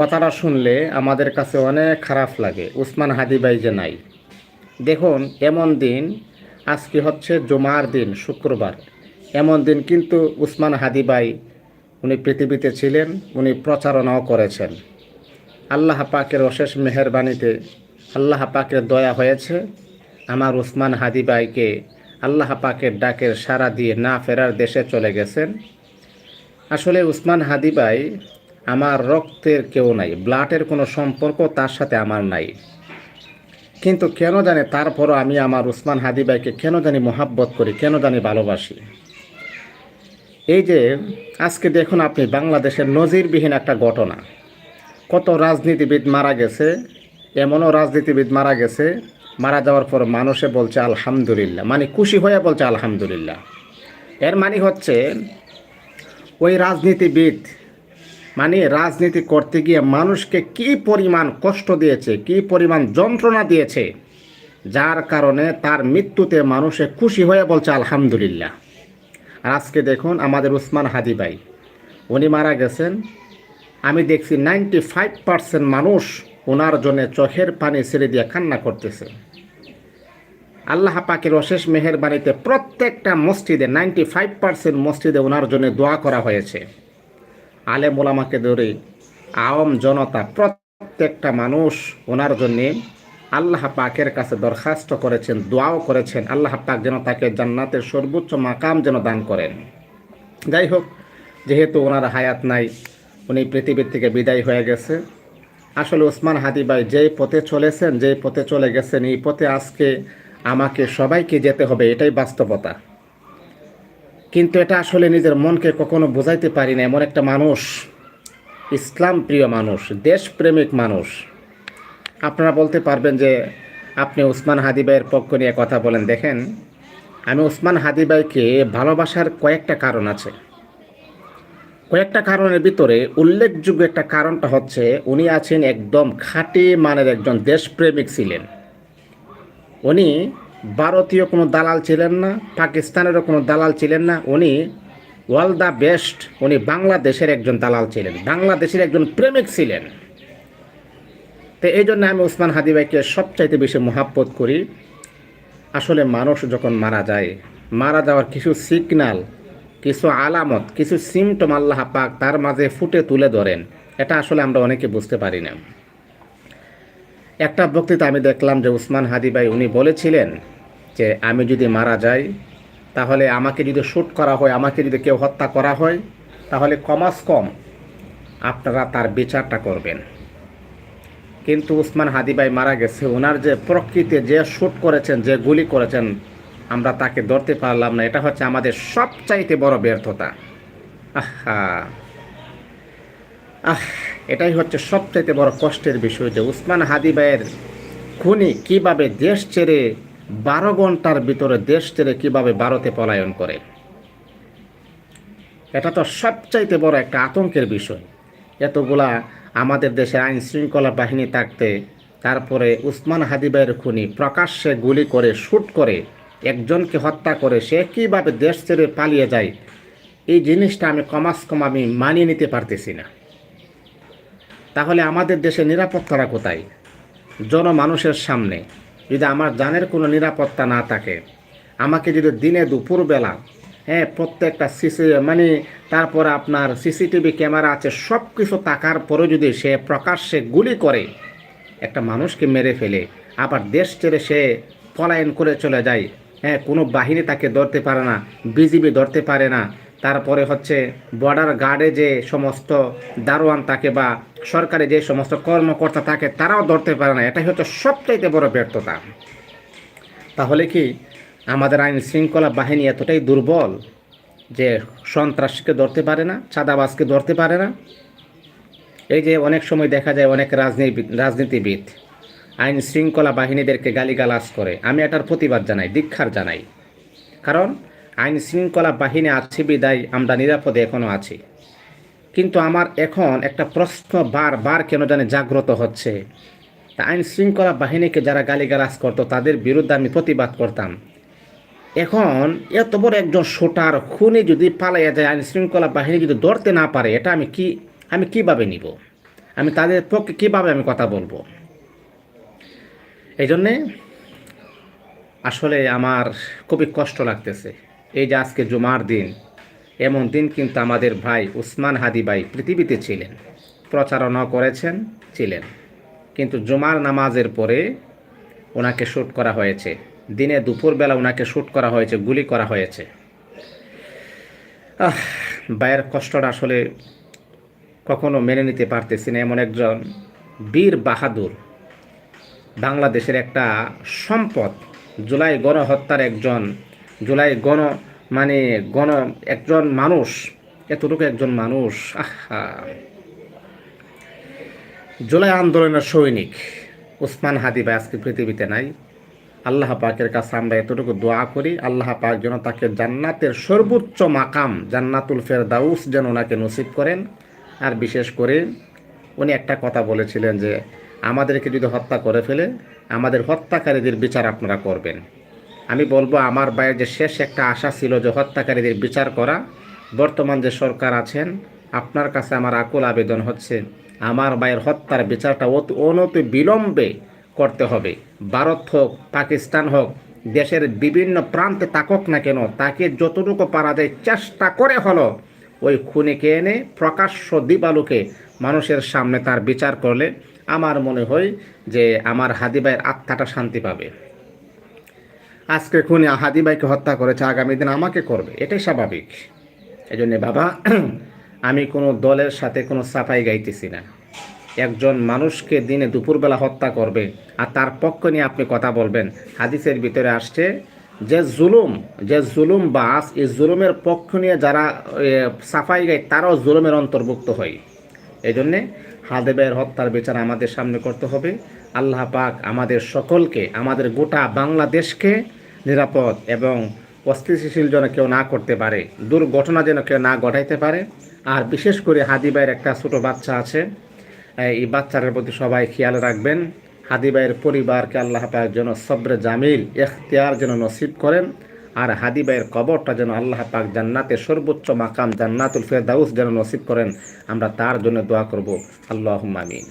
কথাটা শুনলে আমাদের কাছে অনেক খারাপ লাগে। উসমান হাদি ভাই যে নাই। দেখুন, এমন দিন, আজকে হচ্ছে জুমার দিন, শুক্রবার। এমন দিন কিন্তু উসমান হাদি ভাই, উনি পৃথিবীতে ছিলেন, উনি প্রচারণাও করেছেন। আল্লাহ পাকের অশেষ মেহরবানিতে আল্লাহ পাকের দয়া হয়েছে। আমার উসমান হাদি ভাইকে আল্লাহ পাকের ডাকের সাড়া দিয়ে না ফেরার দেশে চলে গেছেন। আসলে উসমান হাদি ভাই আমার রক্তের কেউ নাই, ব্লাডের কোনো সম্পর্ক তার সাথে আমার নাই। কিন্তু কেন জানে তারপরও আমি আমার উসমান হাদি ভাইকে কেন জানি মোহাব্বত করি, কেন জানি ভালোবাসি। এই যে আজকে দেখুন আপনি বাংলাদেশের নজিরবিহীন একটা ঘটনা। কত রাজনীতিবিদ মারা গেছে, এমনও রাজনীতিবিদ মারা গেছে, মারা যাওয়ার পর মানুষে বলছে আলহামদুলিল্লাহ মানে খুশি হয়ে বলছে আলহামদুলিল্লাহ। এর মানে হচ্ছে ওই রাজনীতিবিদ মানে রাজনীতি করতে গিয়ে মানুষকে কি পরিমাণ কষ্ট দিয়েছে, কি পরিমাণ যন্ত্রণা দিয়েছে, যার কারণে তার মৃত্যুতে মানুষে খুশি হয়ে বলছে, আলহামদুলিল্লাহ। আর আজকে দেখুন আমাদের উসমান হাদি ভাই, উনি মারা গেছেন। আমি দেখছি নাইনটি ফাইভ পার্সেন্ট মানুষ ওনার জন্য চোখের পানি ছেড়ে দিয়ে কান্না করতেছে। আল্লাহ পাকের অশেষ মেহেরবানিতে প্রত্যেকটা মসজিদে নাইনটি ফাইভ পার্সেন্ট মসজিদে ওনার জন্য দোয়া করা হয়েছে। আলেম ওলামাকে ধরে আওয়াম জনতা প্রত্যেকটা মানুষ ওনার জন্যে আল্লাহ পাকের কাছে দরখাস্ত করেছেন, দোয়াও করেছেন। আল্লাহ পাক যেন তাকে জান্নাতের সর্বোচ্চ মাকাম যেন দান করেন। যাই হোক, যেহেতু ওনার হায়াত নাই, উনি পৃথিবীর থেকে বিদায় হয়ে গেছে। আসলে ওসমান হাদি ভাই যেই পথে চলেছেন, যেই পথে চলে গেছেন, এই পথে আজকে আমাকে সবাইকে যেতে হবে, এটাই বাস্তবতা। কিন্তু এটা আসলে নিজের মনকে কখনো বোঝাইতে পারি না। এমন একটা মানুষ, ইসলাম প্রিয় মানুষ, দেশপ্রেমিক মানুষ। আপনারা বলতে পারবেন যে আপনি উসমান হাদিবাইয়ের পক্ষ নিয়ে কথা বলেন। দেখেন, আমি উসমান হাদিবাইকে ভালোবাসার কয়েকটা কারণ আছে। কয়েকটা কারণের ভিতরে উল্লেখযোগ্য একটা কারণটা হচ্ছে, উনি আছেন একদম খাঁটি মানের একজন দেশপ্রেমিক ছিলেন। উনি ভারতীয় কোনো দালাল ছিলেন না, পাকিস্তানেরও কোনো দালাল ছিলেন না। উনি ওয়াল দ্য বেস্ট, উনি বাংলাদেশের একজন দালাল ছিলেন, বাংলাদেশের একজন প্রেমিক ছিলেন। তো এই জন্য আমি উসমান হাদি ভাইকে সবচাইতে বেশি মহাব্বত করি। আসলে মানুষ যখন মারা যায়, মারা যাওয়ার কিছু সিগনাল কিছু আলামত, কিছু সিমটম আল্লাহ পাক তার মাঝে ফুটে তুলে ধরেন। এটা আসলে আমরা অনেকে বুঝতে পারি না। একটা বক্তৃতা আমি দেখলাম যে উসমান হাদি ভাই, উনি বলেছিলেন যে, আমি যদি মারা যাই, তাহলে আমাকে যদি শ্যুট করা হয়, আমাকে যদি কেউ হত্যা করা হয়, তাহলে কমাস কম আপনারা তার বিচারটা করবেন। কিন্তু উসমান হাদি ভাই মারা গেছে। ওনার যে প্রকৃতি, যে শ্যুট করেছেন, যে গুলি করেছেন, আমরা তাকে ধরতে পারলাম না। এটা হচ্ছে আমাদের সবচাইতে বড় ব্যর্থতা। আহা! আহ, এটাই হচ্ছে সবচাইতে বড় কষ্টের বিষয় যে উসমান হাদি ভাইয়ের খুনি কীভাবে দেশ ছেড়ে বারো ঘণ্টার ভিতরে দেশ ছেড়ে কীভাবে ভারতে পলায়ন করে। এটা তো সবচাইতে বড় একটা আতঙ্কের বিষয়। এতগুলা আমাদের দেশের আইন শৃঙ্খলা বাহিনী থাকতে, তারপরে উসমান হাদিবাইয়ের খুনি প্রকাশ্যে গুলি করে শ্যুট করে, একজনকে হত্যা করে, সে কীভাবে দেশ ছেড়ে পালিয়ে যায়, এই জিনিসটা আমি কমাস কম আমি মানিয়ে নিতে পারতেছি না। তাহলে আমাদের দেশে নিরাপত্তাটা কোথায়? জনমানুষের সামনে যদি আমার জানের কোনো নিরাপত্তা না থাকে, আমাকে যদি দিনে দুপুরবেলা হ্যাঁ প্রত্যেকটা সিসি মানে তারপর আপনার সিসিটিভি ক্যামেরা আছে সব কিছু থাকার পরে যদি সে প্রকাশ্যে গুলি করে, একটা মানুষকে মেরে ফেলে, আবার দেশ ছেড়ে সে পলায়ন করে চলে যায় হ্যাঁ কোনো বাহিনী তাকে ধরতে পারে না, বিজিবি ধরতে পারে না তারপরে হচ্ছে বর্ডার গার্ডে যে সমস্ত দারোয়ান থাকে বা সরকারি যে সমস্ত কর্মকর্তা থাকে, তারাও ধরতে পারে না। এটাই হচ্ছে সবচাইতে বড় ব্যর্থতা। তাহলে কি আমাদের আইন শৃঙ্খলা বাহিনী এতটাই দুর্বল যে সন্ত্রাসকে ধরতে পারে না, চাঁদাবাজকে ধরতে পারে না? এই যে অনেক সময় দেখা যায় অনেক রাজনীতি রাজনীতিবিদ আইন শৃঙ্খলা বাহিনীদেরকে গালিগালাজ করে। আমি এটার প্রতিবাদ জানাই দীক্ষার জানাই। কারণ আইন শৃঙ্খলা বাহিনী আছে বিদায়, আমরা নিরাপদে এখনও আছি। কিন্তু আমার এখন একটা প্রশ্ন বার বার কেন জানে জাগ্রত হচ্ছে। তা আইন শৃঙ্খলা বাহিনীকে যারা গালিগালাজ করতো, তাদের বিরুদ্ধে আমি প্রতিবাদ করতাম। এখন এত বড় একজন শোটার খুনি যদি পালাইয়া যায়, আইন শৃঙ্খলা বাহিনী যদি ধরতে না পারে, এটা আমি কি, আমি কীভাবে নিব? আমি তাদের পক্ষে কীভাবে আমি কথা বলব? এই জন্যে আসলে আমার খুবই কষ্ট লাগতেছে। এই যে আজকে জুমার দিন, এমন দিন কিন্তু আমাদের ভাই উসমান হাদি ভাই পৃথিবীতে ছিলেন। প্রচারণা করেছেন, ছিলেন। কিন্তু জুমার নামাজের পরে ওনাকে শ্যুট করা হয়েছে। দিনে দুপুরবেলা ওনাকে শ্যুট করা হয়েছে, গুলি করা হয়েছে। আহ, ভাইয়ের কষ্টটা আসলে কখনো মেনে নিতে পারতেছি না। এমন একজন বীর বাহাদুর, বাংলাদেশের একটা সম্পদ, জুলাই গণহত্যার একজন জুলাই গণ মানে গণ একজন মানুষ, এতটুকু একজন মানুষ, আহা। জুলাই আন্দোলনের সৈনিক উসমান হাদি ভাই আজকে পৃথিবীতে নাই। আল্লাহ পাকের কাছে আমরা এতটুকু দোয়া করি, আল্লাহ পাক যেন তাকে জান্নাতের সর্বোচ্চ মাকাম, জান্নাতুল ফেরদাউস যেন ওনাকে নসিব করেন। আর বিশেষ করে উনি একটা কথা বলেছিলেন যে, আমাদেরকে যদি হত্যা করে ফেলে, আমাদের হত্যাকারীদের বিচার আপনারা করবেন। আমি বলব, আমার বাইরে যে শেষ একটা আশা ছিল যে হত্যাকারীদের বিচার করা, বর্তমান যে সরকার আছেন, আপনার কাছে আমার আকুল আবেদন হচ্ছে, আমার ভাইয়ের হত্যার বিচারটা অতি অনতি বিলম্বে করতে হবে। ভারত হোক, পাকিস্তান হোক, দেশের বিভিন্ন প্রান্তে তাকক না কেন, তাকে যতটুকু পারা যায় চেষ্টা করে হলো, ওই খুনিকে এনে প্রকাশ্য দিবালুকে মানুষের সামনে তার বিচার করলে আমার মনে হয় যে আমার হাদিবাইয়ের আত্মাটা শান্তি পাবে। আজকে খুনি হাদিবাইকে হত্যা করেছে, আগামী দিন আমাকে করবে। এটাই স্বাভাবিক। এই জন্যে বাবা, আমি কোনো দলের সাথে কোনো সাফাই গাইতেছি না। একজন মানুষকে দিনে দুপুরবেলা হত্যা করবে আর তার পক্ষ নিয়ে আপনি কথা বলবেন। হাদিসের ভিতরে আসছে, যে জুলুম যে জুলুম বাস, এই জুলুমের পক্ষ নিয়ে যারা সাফাই গায়, তারাও জুলুমের অন্তর্ভুক্ত হয়। এই জন্যে হাদেবের হত্যার বিচার আমাদের সামনে করতে হবে। আল্লাহ পাক আমাদের সকলকে, আমাদের গোটা বাংলাদেশকে নিরাপদ এবং অস্থিতিশীল যেন কেউ না করতে পারে, দুর্ঘটনা যেন কেউ না ঘটাইতে পারে। আর বিশেষ করে হাদিবাইয়ের একটা ছোট বাচ্চা আছে, এই বাচ্চাটার প্রতি সবাই খেয়াল রাখবেন। হাদিবাইয়ের পরিবারকে আল্লাহ পাক যেন সবরে জামিল, এখতিয়ার যেন নসিব করেন আর হাদিবাইয়ের কবরটা যেন আল্লাহ পাক জান্নাতের সর্বোচ্চ মাকাম জান্নাতুল ফেরদাউস যেন নসিব করেন। আমরা তার জন্য দোয়া করব। আল্লাহ আমিন।